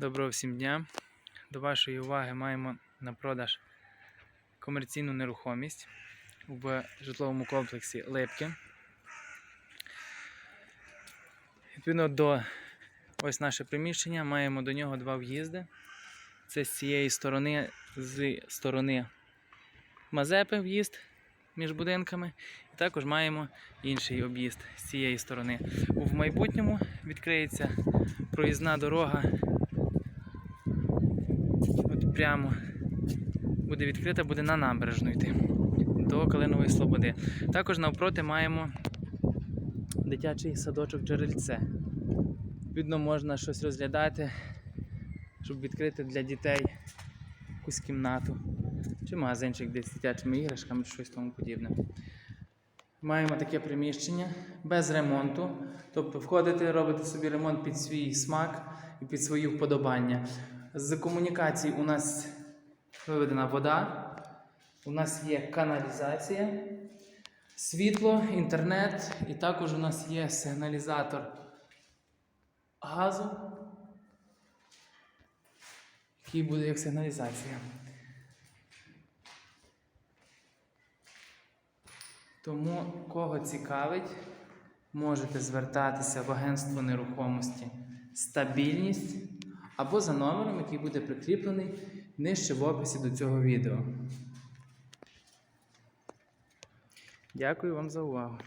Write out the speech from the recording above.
Доброго всім дня. До вашої уваги маємо на продаж комерційну нерухомість в житловому комплексі Липки. Відповідно до ось наше приміщення, маємо до нього два в'їзди. Це з цієї сторони, з сторони Мазепи в'їзд між будинками. І також маємо інший об'їзд з цієї сторони. В майбутньому відкриється проїзна дорога прямо буде відкрита, буде на набережну йти до Калинової Слободи. Також навпроти маємо дитячий садочок джерельце. Відно, можна щось розглядати, щоб відкрити для дітей якусь кімнату чи магазинчик десь з дитячими іграшками, щось тому подібне. Маємо таке приміщення без ремонту. Тобто входите, робите собі ремонт під свій смак і під свої вподобання. З комунікацій у нас виведена вода, у нас є каналізація, світло, інтернет, і також у нас є сигналізатор газу, який буде як сигналізація. Тому, кого цікавить, можете звертатися в агентство нерухомості стабільність або за номером, який буде прикріплений нижче в описі до цього відео. Дякую вам за увагу.